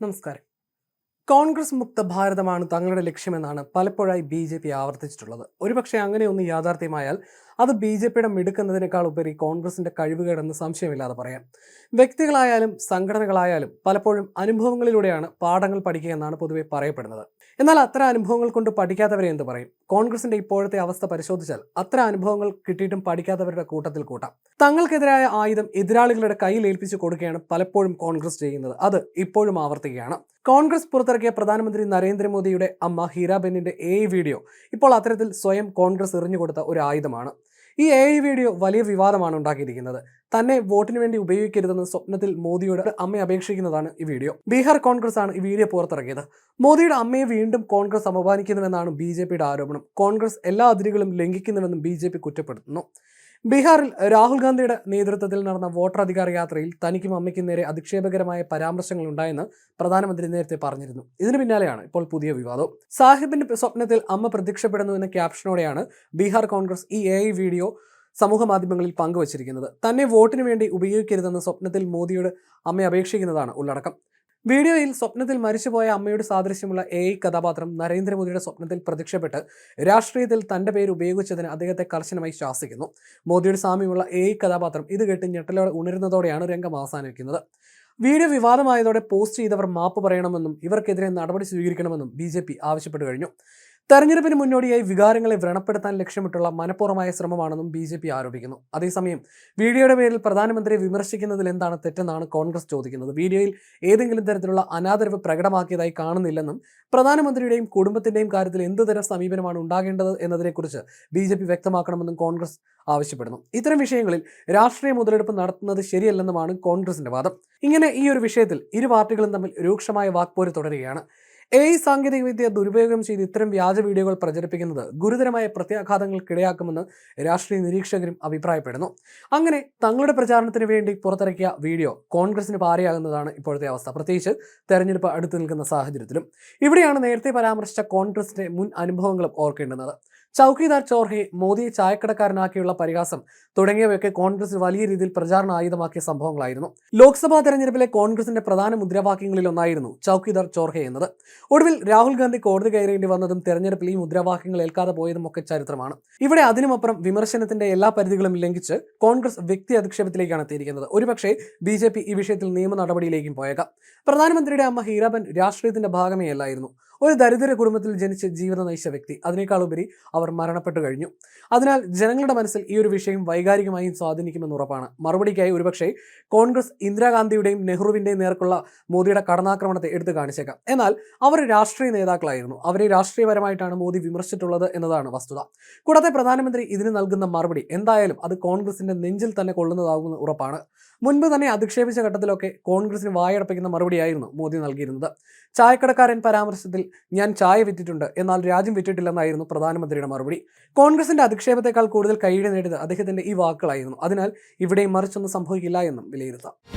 നമസ്കാരം. കോൺഗ്രസ് മുക്ത ഭാരതമാണ് തങ്ങളുടെ ലക്ഷ്യമെന്നാണ് പലപ്പോഴായി ബി ജെ പി ആവർത്തിച്ചിട്ടുള്ളത്. ഒരുപക്ഷെ അങ്ങനെയൊന്ന് യാഥാർത്ഥ്യമായാൽ അത് ബി ജെ പിയുടെ മിടുക്കുന്നതിനേക്കാൾ ഉപരി കോൺഗ്രസിന്റെ കഴിവുകേടെന്ന് സംശയമില്ലാതെ പറയാം. വ്യക്തികളായാലും സംഘടനകളായാലും പലപ്പോഴും അനുഭവങ്ങളിലൂടെയാണ് പാഠങ്ങൾ പഠിക്കുക എന്നാണ് പൊതുവെ പറയപ്പെടുന്നത്. എന്നാൽ അത്തരം അനുഭവങ്ങൾ കൊണ്ട് പഠിക്കാത്തവരെ എന്ത് പറയും? കോൺഗ്രസിന്റെ ഇപ്പോഴത്തെ അവസ്ഥ പരിശോധിച്ചാൽ അത്തരം അനുഭവങ്ങൾ കിട്ടിയിട്ടും പഠിക്കാത്തവരുടെ കൂട്ടത്തിൽ കൂട്ടാം. തങ്ങൾക്കെതിരായ ആയുധം എതിരാളികളുടെ കയ്യിൽ ഏൽപ്പിച്ചു കൊടുക്കുകയാണ് പലപ്പോഴും കോൺഗ്രസ് ചെയ്യുന്നത്. അത് ഇപ്പോഴും ആവർത്തിക്കുകയാണ്. കോൺഗ്രസ് പുറത്തിറക്കിയ പ്രധാനമന്ത്രി നരേന്ദ്രമോദിയുടെ അമ്മ ഹീരാബെന്നിന്റെ എ വീഡിയോ ഇപ്പോൾ അത്തരത്തിൽ സ്വയം കോൺഗ്രസ് എറിഞ്ഞുകൊടുത്ത ഒരു ആയുധമാണ്. ഈ എ ഐ വീഡിയോ വലിയ വിവാദമാണ് ഉണ്ടാക്കിയിരിക്കുന്നത്. തന്നെ വോട്ടിന് വേണ്ടി ഉപയോഗിക്കരുതെന്ന് സ്വപ്നത്തിൽ മോദിയോട് അമ്മയെ അപേക്ഷിക്കുന്നതാണ് ഈ വീഡിയോ ബീഹാർ കോൺഗ്രസ് ആണ് ഈ വീഡിയോ പുറത്തിറക്കിയത്. മോദിയുടെ അമ്മയെ വീണ്ടും കോൺഗ്രസ് അപമാനിക്കുന്നുവെന്നാണ് ബി ആരോപണം. കോൺഗ്രസ് എല്ലാ അതിരുകളും ലംഘിക്കുന്നുവെന്നും ബി കുറ്റപ്പെടുത്തുന്നു. ബീഹാറിൽ രാഹുൽ ഗാന്ധിയുടെ നേതൃത്വത്തിൽ നടന്ന വോട്ടർ അധികാര യാത്രയിൽ തനിക്കും അമ്മയ്ക്കും നേരെ അധിക്ഷേപകരമായ പരാമർശങ്ങൾ ഉണ്ടായെന്ന് പ്രധാനമന്ത്രി നേരത്തെ പറഞ്ഞിരുന്നു. ഇതിനു പിന്നാലെയാണ് ഇപ്പോൾ പുതിയ വിവാദം. സാഹിബിന്റെ സ്വപ്നത്തിൽ അമ്മ പ്രത്യക്ഷപ്പെടുന്നു എന്ന ക്യാപ്ഷനോടെയാണ് ബീഹാർ കോൺഗ്രസ് ഈ എ വീഡിയോ സമൂഹ മാധ്യമങ്ങളിൽ പങ്കുവച്ചിരിക്കുന്നത്. തന്നെ വോട്ടിന് വേണ്ടി ഉപയോഗിക്കരുതെന്ന സ്വപ്നത്തിൽ മോദിയോട് അമ്മയെ അപേക്ഷിക്കുന്നതാണ് ഉള്ളടക്കം. വീഡിയോയിൽ സ്വപ്നത്തിൽ മരിച്ചുപോയ അമ്മയുടെ സാദൃശ്യമുള്ള എ ഐ കഥാപാത്രം നരേന്ദ്രമോദിയുടെ സ്വപ്നത്തിൽ പ്രത്യക്ഷപ്പെട്ട് രാഷ്ട്രീയത്തിൽ തന്റെ പേര് ഉപയോഗിച്ചതിന് അദ്ദേഹത്തെ കർശനമായി ശാസിക്കുന്നു. മോദിയുടെ സാമ്യമുള്ള എ ഐ കഥാപാത്രം ഇത് കേട്ട് ഞെട്ടലോടെ ഉണരുന്നതോടെയാണ് രംഗം അവസാനിക്കുന്നത്. വീഡിയോ വിവാദമായതോടെ പോസ്റ്റ് ചെയ്തവർ മാപ്പ് പറയണമെന്നും ഇവർക്കെതിരെ നടപടി സ്വീകരിക്കണമെന്നും ബി ആവശ്യപ്പെട്ടു കഴിഞ്ഞു. തെരഞ്ഞെടുപ്പിന് മുന്നോടിയായി വികാരങ്ങളെ വ്രണപ്പെടുത്താൻ ലക്ഷ്യമിട്ടുള്ള മനഃപൂർവമായ ശ്രമമാണെന്നും ബി ജെ പി ആരോപിക്കുന്നു. അതേസമയം വീഡിയോയുടെ പേരിൽ പ്രധാനമന്ത്രിയെ വിമർശിക്കുന്നതിൽ എന്താണ് തെറ്റെന്നാണ് കോൺഗ്രസ് ചോദിക്കുന്നത്. വീഡിയോയിൽ ഏതെങ്കിലും തരത്തിലുള്ള അനാദരവ് പ്രകടമാക്കിയതായി കാണുന്നില്ലെന്നും പ്രധാനമന്ത്രിയുടെയും കുടുംബത്തിന്റെയും കാര്യത്തിൽ എന്തുതരം സമീപനമാണ് ഉണ്ടാകേണ്ടത് എന്നതിനെക്കുറിച്ച് ബി ജെ പി വ്യക്തമാക്കണമെന്നും കോൺഗ്രസ് ആവശ്യപ്പെടുന്നു. ഇത്തരം വിഷയങ്ങളിൽ രാഷ്ട്രീയ മുതലെടുപ്പ് നടത്തുന്നത് ശരിയല്ലെന്നുമാണ് കോൺഗ്രസിന്റെ വാദം. ഇങ്ങനെ ഈ ഒരു വിഷയത്തിൽ ഇരു പാർട്ടികളും തമ്മിൽ രൂക്ഷമായ വാക്പോര് തുടരുകയാണ്. എ ഐ സാങ്കേതികവിദ്യ ദുരുപയോഗം ചെയ്ത് ഇത്തരം വ്യാജ വീഡിയോകൾ പ്രചരിപ്പിക്കുന്നത് ഗുരുതരമായ പ്രത്യാഘാതങ്ങൾക്കിടയാക്കുമെന്ന് രാഷ്ട്രീയ നിരീക്ഷകരും അഭിപ്രായപ്പെടുന്നു. അങ്ങനെ തങ്ങളുടെ പ്രചാരണത്തിന് വേണ്ടി പുറത്തിറക്കിയ വീഡിയോ കോൺഗ്രസിന് പാരയാകുന്നതാണ് ഇപ്പോഴത്തെ അവസ്ഥ. പ്രത്യേകിച്ച് തെരഞ്ഞെടുപ്പ് അടുത്തു നിൽക്കുന്ന സാഹചര്യത്തിലും. ഇവിടെയാണ് നേരത്തെ പരാമർശിച്ച കോൺഗ്രസിന്റെ മുൻ അനുഭവങ്ങളും ഓർക്കേണ്ടുന്നത്. ചൌക്കിദാർ ചോർഹെ മോദിയെ ചായക്കടക്കാരനാക്കിയുള്ള പരിഹാസം തുടങ്ങിയവയൊക്കെ കോൺഗ്രസ് വലിയ രീതിയിൽ പ്രചാരണ ആയുധമാക്കിയ സംഭവങ്ങളായിരുന്നു. ലോക്സഭാ തെരഞ്ഞെടുപ്പിലെ കോൺഗ്രസിന്റെ പ്രധാന മുദ്രാവാക്യങ്ങളിൽ ഒന്നായിരുന്നു ചൌക്കിദാർ ചോർഹെ എന്നത്. ഒടുവിൽ രാഹുൽ ഗാന്ധി കോടതി കയറേണ്ടി വന്നതും തെരഞ്ഞെടുപ്പിൽ ഈ മുദ്രാവാക്യങ്ങൾ ഏൽക്കാതെ പോയതും ഒക്കെ ചരിത്രമാണ്. ഇവിടെ അതിനുമപ്പുറം വിമർശനത്തിന്റെ എല്ലാ പരിധികളും ലംഘിച്ച് കോൺഗ്രസ് വ്യക്തി അധിക്ഷേപത്തിലേക്കാണ് എത്തിയിരിക്കുന്നത്. ഒരുപക്ഷെ ബി ഈ വിഷയത്തിൽ നിയമ നടപടിയിലേക്കും പോയേക്കാം. പ്രധാനമന്ത്രിയുടെ അമ്മ ഹീരാബൻ രാഷ്ട്രീയത്തിന്റെ ഭാഗമേ അല്ലായിരുന്നു. ഒരു ദരിദ്ര കുടുംബത്തിൽ ജനിച്ച് ജീവിതം നയിച്ച വ്യക്തി. അതിനേക്കാളുപരി അവർ മരണപ്പെട്ടു കഴിഞ്ഞു. അതിനാൽ ജനങ്ങളുടെ മനസ്സിൽ ഈ ഒരു വിഷയം വൈകാരികമായും സ്വാധീനിക്കുമെന്ന് ഉറപ്പാണ്. മറുപടിക്കായി ഒരുപക്ഷേ കോൺഗ്രസ് ഇന്ദിരാഗാന്ധിയുടെയും നെഹ്റുവിന്റെയും നേർക്കുള്ള മോദിയുടെ കടന്നാക്രമണത്തെ എടുത്തു കാണിച്ചേക്കാം. എന്നാൽ അവർ രാഷ്ട്രീയ നേതാക്കളായിരുന്നു. അവരെ രാഷ്ട്രീയപരമായിട്ടാണ് മോദി വിമർശിച്ചിട്ടുള്ളത് എന്നതാണ് വസ്തുത. കൂടാതെ പ്രധാനമന്ത്രി ഇതിന് നൽകുന്ന മറുപടി എന്തായാലും അത് കോൺഗ്രസിന്റെ നെഞ്ചിൽ തന്നെ കൊള്ളുന്നതാകുമെന്ന് ഉറപ്പാണ്. മുൻപ് തന്നെ അധിക്ഷേപിച്ച ഘട്ടത്തിലൊക്കെ കോൺഗ്രസിന് വായടപ്പിക്കുന്ന മറുപടിയായിരുന്നു മോദി നൽകിയിരുന്നത്. ചായക്കടക്കാരൻ പരാമർശത്തിൽ ഞാൻ ചായ വിറ്റിട്ടുണ്ട്. എന്നാൽ രാജ്യം വിറ്റിട്ടില്ലെന്നായിരുന്നു പ്രധാനമന്ത്രിയുടെ മറുപടി. കോൺഗ്രസിന്റെ അധിക്ഷേപത്തെക്കാൾ കൂടുതൽ കൈയ്യടി നേടിയത് അദ്ദേഹത്തിന്റെ ഈ വാക്കുകളായിരുന്നു. അതിനാൽ ഇവിടെയും മറിച്ചൊന്നും സംഭവിക്കില്ല എന്നും വിലയിരുത്താം.